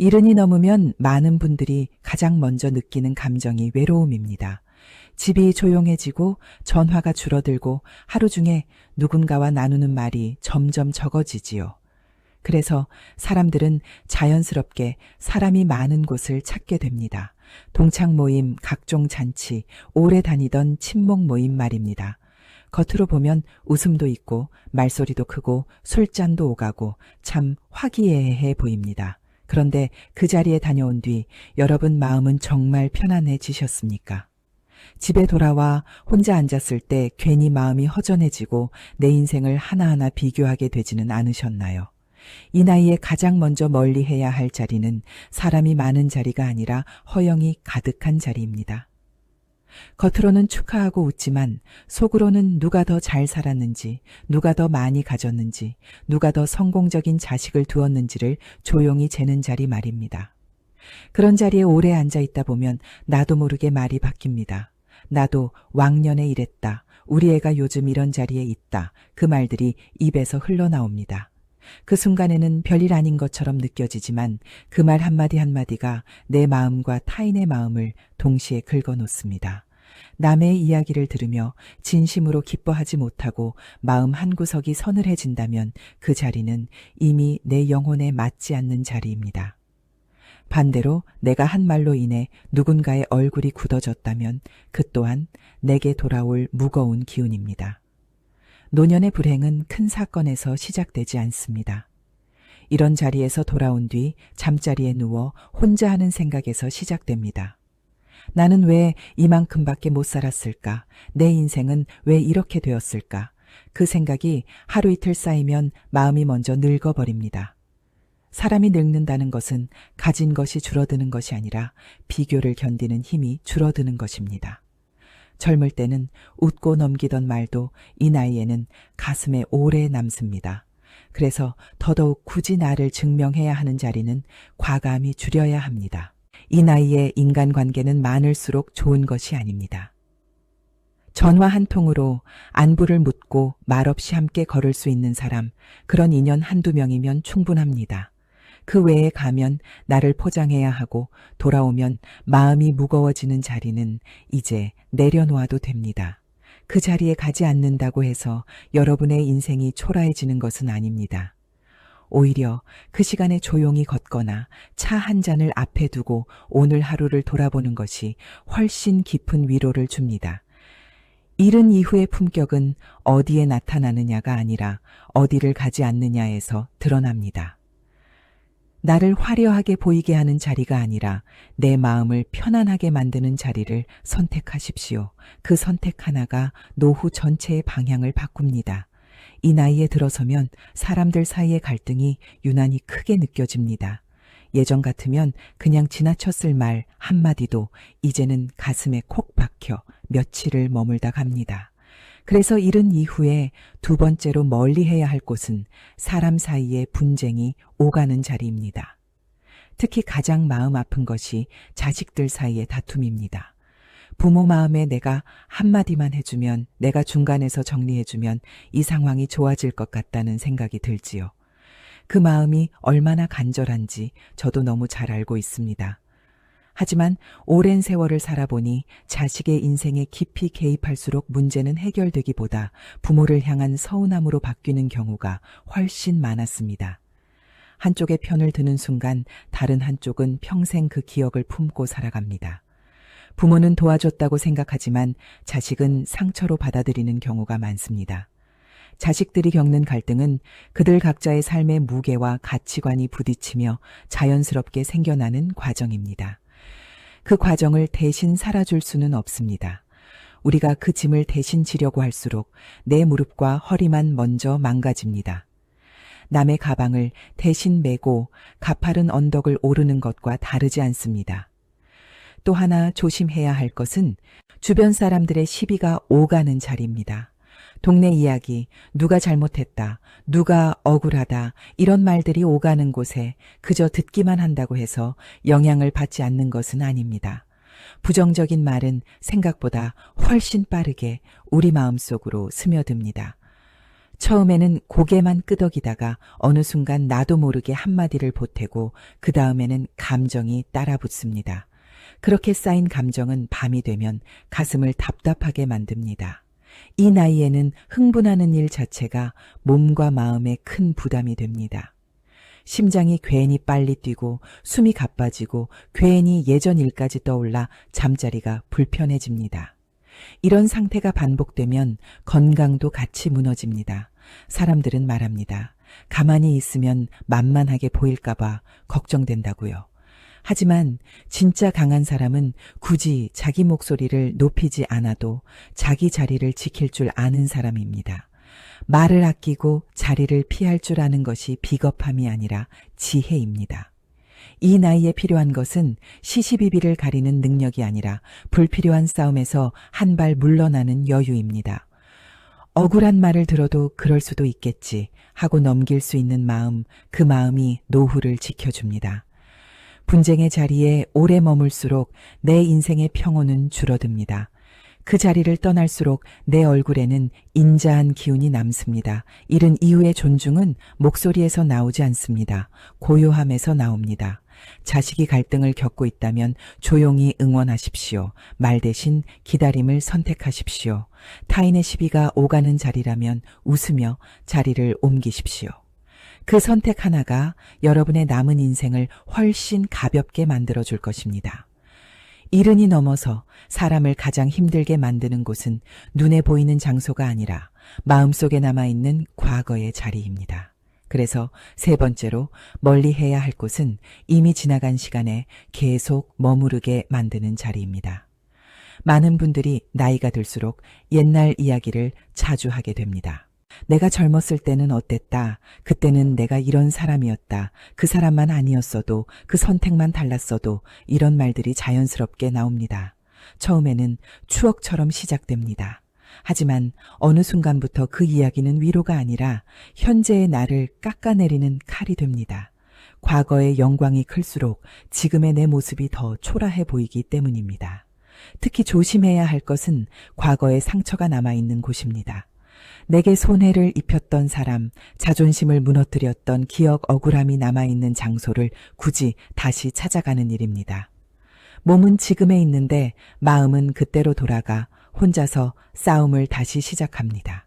이른이 넘으면 많은 분들이 가장 먼저 느끼는 감정이 외로움입니다. 집이 조용해지고 전화가 줄어들고 하루 중에 누군가와 나누는 말이 점점 적어지지요. 그래서 사람들은 자연스럽게 사람이 많은 곳을 찾게 됩니다. 동창 모임, 각종 잔치, 오래 다니던 친목 모임 말입니다. 겉으로 보면 웃음도 있고 말소리도 크고 술잔도 오가고 참 화기애애해 보입니다. 그런데 그 자리에 다녀온 뒤 여러분 마음은 정말 편안해지셨습니까? 집에 돌아와 혼자 앉았을 때 괜히 마음이 허전해지고 내 인생을 하나하나 비교하게 되지는 않으셨나요? 이 나이에 가장 먼저 멀리 해야 할 자리는 사람이 많은 자리가 아니라 허영이 가득한 자리입니다. 겉으로는 축하하고 웃지만 속으로는 누가 더 잘 살았는지, 누가 더 많이 가졌는지, 누가 더 성공적인 자식을 두었는지를 조용히 재는 자리 말입니다. 그런 자리에 오래 앉아 있다 보면 나도 모르게 말이 바뀝니다. 나도 왕년에 이랬다. 우리 애가 요즘 이런 자리에 있다. 그 말들이 입에서 흘러나옵니다. 그 순간에는 별일 아닌 것처럼 느껴지지만 그 말 한마디 한마디가 내 마음과 타인의 마음을 동시에 긁어 놓습니다. 남의 이야기를 들으며 진심으로 기뻐하지 못하고 마음 한구석이 서늘해진다면 그 자리는 이미 내 영혼에 맞지 않는 자리입니다. 반대로 내가 한 말로 인해 누군가의 얼굴이 굳어졌다면 그 또한 내게 돌아올 무거운 기운입니다. 노년의 불행은 큰 사건에서 시작되지 않습니다. 이런 자리에서 돌아온 뒤 잠자리에 누워 혼자 하는 생각에서 시작됩니다. 나는 왜 이만큼밖에 못 살았을까? 내 인생은 왜 이렇게 되었을까? 그 생각이 하루 이틀 쌓이면 마음이 먼저 늙어버립니다. 사람이 늙는다는 것은 가진 것이 줄어드는 것이 아니라 비교를 견디는 힘이 줄어드는 것입니다. 젊을 때는 웃고 넘기던 말도 이 나이에는 가슴에 오래 남습니다. 그래서 더더욱 굳이 나를 증명해야 하는 자리는 과감히 줄여야 합니다. 이 나이에 인간관계는 많을수록 좋은 것이 아닙니다. 전화 한 통으로 안부를 묻고 말없이 함께 걸을 수 있는 사람, 그런 인연 한두 명이면 충분합니다. 그 외에 가면 나를 포장해야 하고 돌아오면 마음이 무거워지는 자리는 이제 내려놓아도 됩니다. 그 자리에 가지 않는다고 해서 여러분의 인생이 초라해지는 것은 아닙니다. 오히려 그 시간에 조용히 걷거나 차 한 잔을 앞에 두고 오늘 하루를 돌아보는 것이 훨씬 깊은 위로를 줍니다. 이른 이후의 품격은 어디에 나타나느냐가 아니라 어디를 가지 않느냐에서 드러납니다. 나를 화려하게 보이게 하는 자리가 아니라 내 마음을 편안하게 만드는 자리를 선택하십시오. 그 선택 하나가 노후 전체의 방향을 바꿉니다. 이 나이에 들어서면 사람들 사이의 갈등이 유난히 크게 느껴집니다. 예전 같으면 그냥 지나쳤을 말 한마디도 이제는 가슴에 콕 박혀 며칠을 머물다 갑니다. 그래서 이른 이후에 두 번째로 멀리 해야 할 곳은 사람 사이의 분쟁이 오가는 자리입니다. 특히 가장 마음 아픈 것이 자식들 사이의 다툼입니다. 부모 마음에 내가 한마디만 해주면, 내가 중간에서 정리해주면 이 상황이 좋아질 것 같다는 생각이 들지요. 그 마음이 얼마나 간절한지 저도 너무 잘 알고 있습니다. 하지만 오랜 세월을 살아보니 자식의 인생에 깊이 개입할수록 문제는 해결되기보다 부모를 향한 서운함으로 바뀌는 경우가 훨씬 많았습니다. 한쪽의 편을 드는 순간 다른 한쪽은 평생 그 기억을 품고 살아갑니다. 부모는 도와줬다고 생각하지만 자식은 상처로 받아들이는 경우가 많습니다. 자식들이 겪는 갈등은 그들 각자의 삶의 무게와 가치관이 부딪히며 자연스럽게 생겨나는 과정입니다. 그 과정을 대신 살아줄 수는 없습니다. 우리가 그 짐을 대신 지려고 할수록 내 무릎과 허리만 먼저 망가집니다. 남의 가방을 대신 메고 가파른 언덕을 오르는 것과 다르지 않습니다. 또 하나 조심해야 할 것은 주변 사람들의 시비가 오가는 자리입니다. 동네 이야기, 누가 잘못했다, 누가 억울하다, 이런 말들이 오가는 곳에 그저 듣기만 한다고 해서 영향을 받지 않는 것은 아닙니다. 부정적인 말은 생각보다 훨씬 빠르게 우리 마음 속으로 스며듭니다. 처음에는 고개만 끄덕이다가 어느 순간 나도 모르게 한마디를 보태고 그 다음에는 감정이 따라 붙습니다. 그렇게 쌓인 감정은 밤이 되면 가슴을 답답하게 만듭니다. 이 나이에는 흥분하는 일 자체가 몸과 마음에 큰 부담이 됩니다. 심장이 괜히 빨리 뛰고 숨이 가빠지고 괜히 예전 일까지 떠올라 잠자리가 불편해집니다. 이런 상태가 반복되면 건강도 같이 무너집니다. 사람들은 말합니다. 가만히 있으면 만만하게 보일까봐 걱정된다고요. 하지만 진짜 강한 사람은 굳이 자기 목소리를 높이지 않아도 자기 자리를 지킬 줄 아는 사람입니다. 말을 아끼고 자리를 피할 줄 아는 것이 비겁함이 아니라 지혜입니다. 이 나이에 필요한 것은 시시비비를 가리는 능력이 아니라 불필요한 싸움에서 한 발 물러나는 여유입니다. 억울한 말을 들어도 그럴 수도 있겠지 하고 넘길 수 있는 마음, 그 마음이 노후를 지켜줍니다. 분쟁의 자리에 오래 머물수록 내 인생의 평온은 줄어듭니다. 그 자리를 떠날수록 내 얼굴에는 인자한 기운이 남습니다. 이른 이후의 존중은 목소리에서 나오지 않습니다. 고요함에서 나옵니다. 자식이 갈등을 겪고 있다면 조용히 응원하십시오. 말 대신 기다림을 선택하십시오. 타인의 시비가 오가는 자리라면 웃으며 자리를 옮기십시오. 그 선택 하나가 여러분의 남은 인생을 훨씬 가볍게 만들어 줄 것입니다. 이른이 넘어서 사람을 가장 힘들게 만드는 곳은 눈에 보이는 장소가 아니라 마음속에 남아있는 과거의 자리입니다. 그래서 세 번째로 멀리 해야 할 곳은 이미 지나간 시간에 계속 머무르게 만드는 자리입니다. 많은 분들이 나이가 들수록 옛날 이야기를 자주 하게 됩니다. 내가 젊었을 때는 어땠다. 그때는 내가 이런 사람이었다. 그 사람만 아니었어도 그 선택만 달랐어도 이런 말들이 자연스럽게 나옵니다. 처음에는 추억처럼 시작됩니다. 하지만 어느 순간부터 그 이야기는 위로가 아니라 현재의 나를 깎아내리는 칼이 됩니다. 과거의 영광이 클수록 지금의 내 모습이 더 초라해 보이기 때문입니다. 특히 조심해야 할 것은 과거의 상처가 남아있는 곳입니다. 내게 손해를 입혔던 사람, 자존심을 무너뜨렸던 기억 억울함이 남아있는 장소를 굳이 다시 찾아가는 일입니다. 몸은 지금에 있는데 마음은 그때로 돌아가 혼자서 싸움을 다시 시작합니다.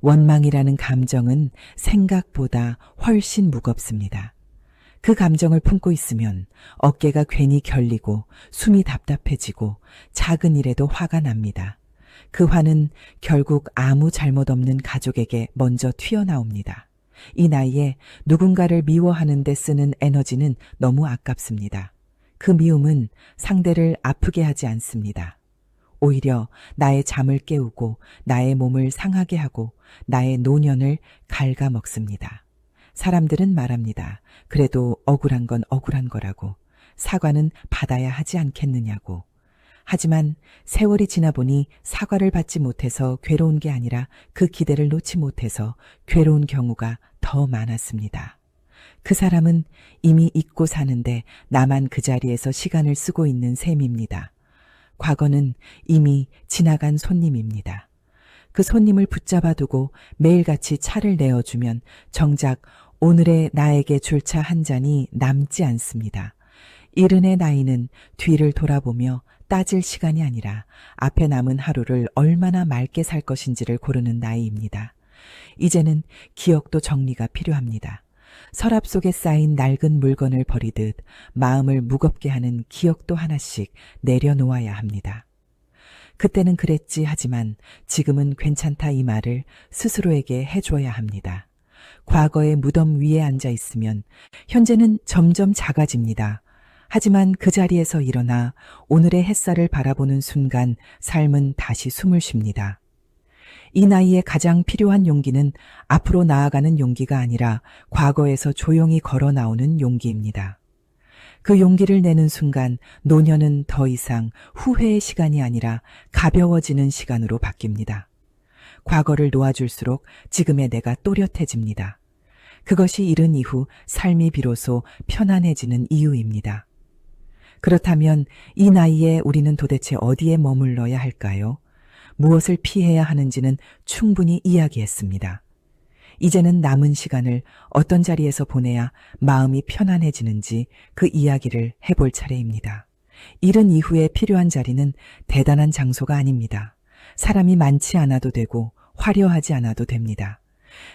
원망이라는 감정은 생각보다 훨씬 무겁습니다. 그 감정을 품고 있으면 어깨가 괜히 결리고 숨이 답답해지고 작은 일에도 화가 납니다. 그 화는 결국 아무 잘못 없는 가족에게 먼저 튀어나옵니다. 이 나이에 누군가를 미워하는 데 쓰는 에너지는 너무 아깝습니다. 그 미움은 상대를 아프게 하지 않습니다. 오히려 나의 잠을 깨우고 나의 몸을 상하게 하고 나의 노년을 갉아먹습니다. 사람들은 말합니다. 그래도 억울한 건 억울한 거라고. 사과는 받아야 하지 않겠느냐고. 하지만 세월이 지나 보니 사과를 받지 못해서 괴로운 게 아니라 그 기대를 놓지 못해서 괴로운 경우가 더 많았습니다. 그 사람은 이미 잊고 사는데 나만 그 자리에서 시간을 쓰고 있는 셈입니다. 과거는 이미 지나간 손님입니다. 그 손님을 붙잡아 두고 매일같이 차를 내어주면 정작 오늘의 나에게 줄 차 한 잔이 남지 않습니다. 이른의 나이는 뒤를 돌아보며 따질 시간이 아니라 앞에 남은 하루를 얼마나 맑게 살 것인지를 고르는 나이입니다. 이제는 기억도 정리가 필요합니다. 서랍 속에 쌓인 낡은 물건을 버리듯 마음을 무겁게 하는 기억도 하나씩 내려놓아야 합니다. 그때는 그랬지 하지만 지금은 괜찮다 이 말을 스스로에게 해줘야 합니다. 과거의 무덤 위에 앉아 있으면 현재는 점점 작아집니다. 하지만 그 자리에서 일어나 오늘의 햇살을 바라보는 순간 삶은 다시 숨을 쉽니다. 이 나이에 가장 필요한 용기는 앞으로 나아가는 용기가 아니라 과거에서 조용히 걸어 나오는 용기입니다. 그 용기를 내는 순간 노년은 더 이상 후회의 시간이 아니라 가벼워지는 시간으로 바뀝니다. 과거를 놓아줄수록 지금의 내가 또렷해집니다. 그것이 이른 이후 삶이 비로소 편안해지는 이유입니다. 그렇다면 이 나이에 우리는 도대체 어디에 머물러야 할까요? 무엇을 피해야 하는지는 충분히 이야기했습니다. 이제는 남은 시간을 어떤 자리에서 보내야 마음이 편안해지는지 그 이야기를 해볼 차례입니다. 일은 이후에 필요한 자리는 대단한 장소가 아닙니다. 사람이 많지 않아도 되고 화려하지 않아도 됩니다.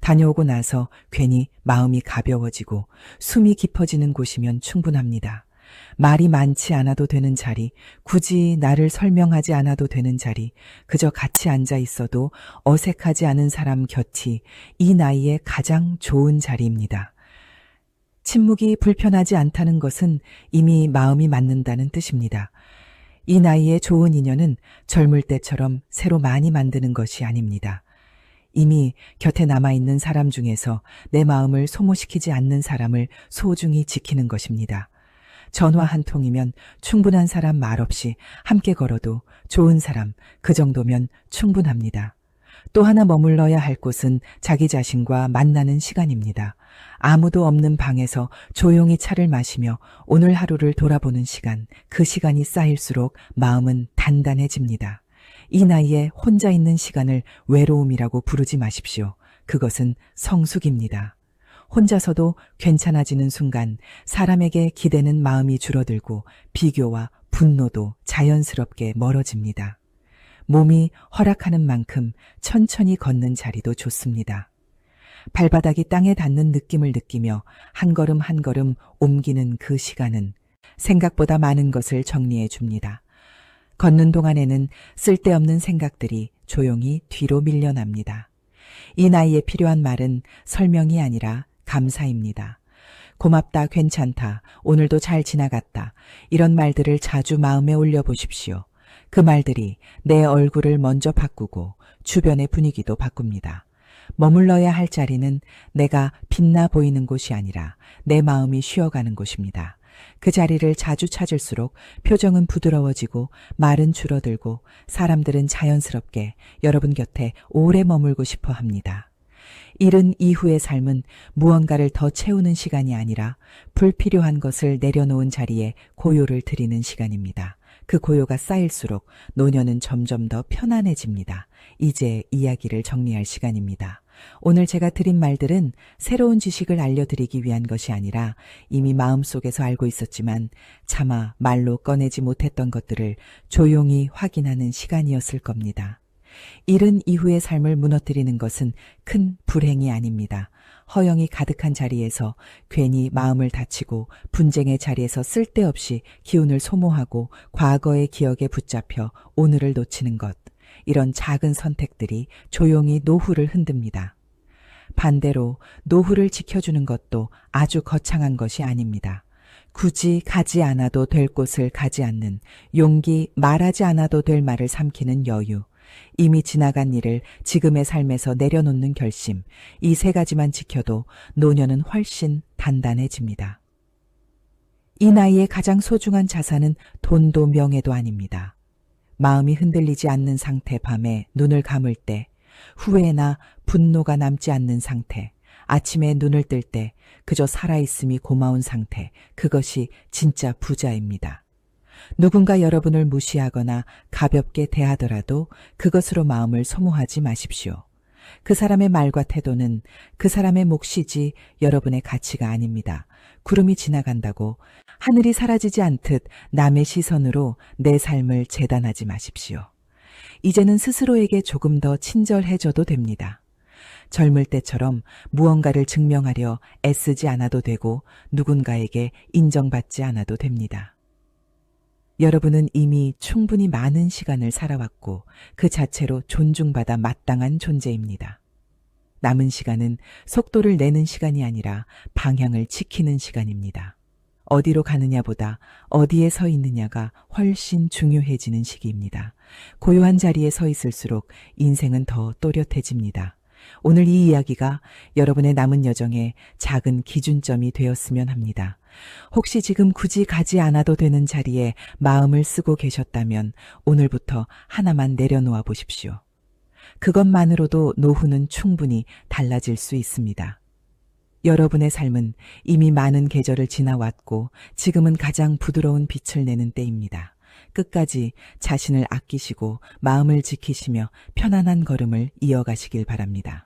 다녀오고 나서 괜히 마음이 가벼워지고 숨이 깊어지는 곳이면 충분합니다. 말이 많지 않아도 되는 자리, 굳이 나를 설명하지 않아도 되는 자리, 그저 같이 앉아 있어도 어색하지 않은 사람 곁이 이 나이에 가장 좋은 자리입니다. 침묵이 불편하지 않다는 것은 이미 마음이 맞는다는 뜻입니다. 이 나이에 좋은 인연은 젊을 때처럼 새로 많이 만드는 것이 아닙니다. 이미 곁에 남아있는 사람 중에서 내 마음을 소모시키지 않는 사람을 소중히 지키는 것입니다. 전화 한 통이면 충분한 사람 말 없이 함께 걸어도 좋은 사람, 그 정도면 충분합니다. 또 하나 머물러야 할 곳은 자기 자신과 만나는 시간입니다. 아무도 없는 방에서 조용히 차를 마시며 오늘 하루를 돌아보는 시간, 그 시간이 쌓일수록 마음은 단단해집니다. 이 나이에 혼자 있는 시간을 외로움이라고 부르지 마십시오. 그것은 성숙입니다. 혼자서도 괜찮아지는 순간 사람에게 기대는 마음이 줄어들고 비교와 분노도 자연스럽게 멀어집니다. 몸이 허락하는 만큼 천천히 걷는 자리도 좋습니다. 발바닥이 땅에 닿는 느낌을 느끼며 한 걸음 한 걸음 옮기는 그 시간은 생각보다 많은 것을 정리해 줍니다. 걷는 동안에는 쓸데없는 생각들이 조용히 뒤로 밀려납니다. 이 나이에 필요한 말은 설명이 아니라 감사입니다. 고맙다, 괜찮다, 오늘도 잘 지나갔다. 이런 말들을 자주 마음에 올려보십시오. 그 말들이 내 얼굴을 먼저 바꾸고 주변의 분위기도 바꿉니다. 머물러야 할 자리는 내가 빛나 보이는 곳이 아니라 내 마음이 쉬어가는 곳입니다. 그 자리를 자주 찾을수록 표정은 부드러워지고 말은 줄어들고 사람들은 자연스럽게 여러분 곁에 오래 머물고 싶어 합니다. 일은 이후의 삶은 무언가를 더 채우는 시간이 아니라 불필요한 것을 내려놓은 자리에 고요를 드리는 시간입니다. 그 고요가 쌓일수록 노년은 점점 더 편안해집니다. 이제 이야기를 정리할 시간입니다. 오늘 제가 드린 말들은 새로운 지식을 알려드리기 위한 것이 아니라 이미 마음속에서 알고 있었지만 차마 말로 꺼내지 못했던 것들을 조용히 확인하는 시간이었을 겁니다. 일은 이후의 삶을 무너뜨리는 것은 큰 불행이 아닙니다. 허영이 가득한 자리에서 괜히 마음을 다치고 분쟁의 자리에서 쓸데없이 기운을 소모하고 과거의 기억에 붙잡혀 오늘을 놓치는 것. 이런 작은 선택들이 조용히 노후를 흔듭니다. 반대로 노후를 지켜주는 것도 아주 거창한 것이 아닙니다. 굳이 가지 않아도 될 곳을 가지 않는 용기 말하지 않아도 될 말을 삼키는 여유. 이미 지나간 일을 지금의 삶에서 내려놓는 결심, 이 세 가지만 지켜도 노년은 훨씬 단단해집니다. 이 나이에 가장 소중한 자산은 돈도 명예도 아닙니다. 마음이 흔들리지 않는 상태 밤에 눈을 감을 때, 후회나 분노가 남지 않는 상태, 아침에 눈을 뜰 때 그저 살아있음이 고마운 상태, 그것이 진짜 부자입니다. 누군가 여러분을 무시하거나 가볍게 대하더라도 그것으로 마음을 소모하지 마십시오. 그 사람의 말과 태도는 그 사람의 몫이지 여러분의 가치가 아닙니다. 구름이 지나간다고 하늘이 사라지지 않듯 남의 시선으로 내 삶을 재단하지 마십시오. 이제는 스스로에게 조금 더 친절해져도 됩니다. 젊을 때처럼 무언가를 증명하려 애쓰지 않아도 되고 누군가에게 인정받지 않아도 됩니다. 여러분은 이미 충분히 많은 시간을 살아왔고 그 자체로 존중받아 마땅한 존재입니다. 남은 시간은 속도를 내는 시간이 아니라 방향을 지키는 시간입니다. 어디로 가느냐보다 어디에 서 있느냐가 훨씬 중요해지는 시기입니다. 고요한 자리에 서 있을수록 인생은 더 또렷해집니다. 오늘 이 이야기가 여러분의 남은 여정에 작은 기준점이 되었으면 합니다. 혹시 지금 굳이 가지 않아도 되는 자리에 마음을 쓰고 계셨다면 오늘부터 하나만 내려놓아 보십시오. 그것만으로도 노후는 충분히 달라질 수 있습니다. 여러분의 삶은 이미 많은 계절을 지나왔고 지금은 가장 부드러운 빛을 내는 때입니다. 끝까지 자신을 아끼시고 마음을 지키시며 편안한 걸음을 이어가시길 바랍니다.